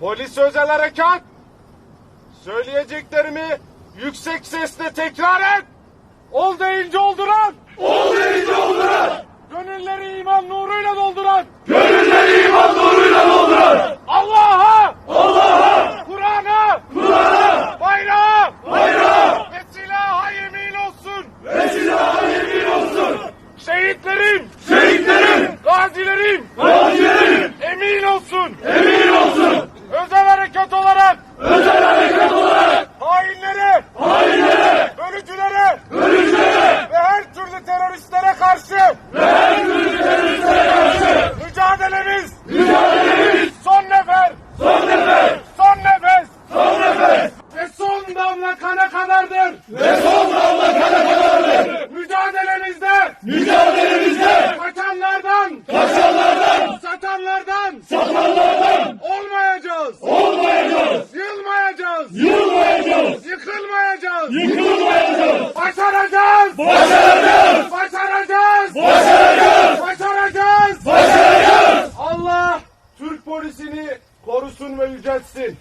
Polis özel harekat. Söyleyeceklerimi yüksek sesle tekrar et. Ol deyince olduran. Ol deyince olduran. Gönülleri iman nuruyla dolduran. Gönül Yılmayacağız. Yılmayacağız. Yıkılmayacağız. Yıkılmayacağız. Başaracağız. Başaracağız. Başaracağız. Başaracağız. Başaracağız. Başaracağız. Allah Türk polisini korusun ve yüceltsin.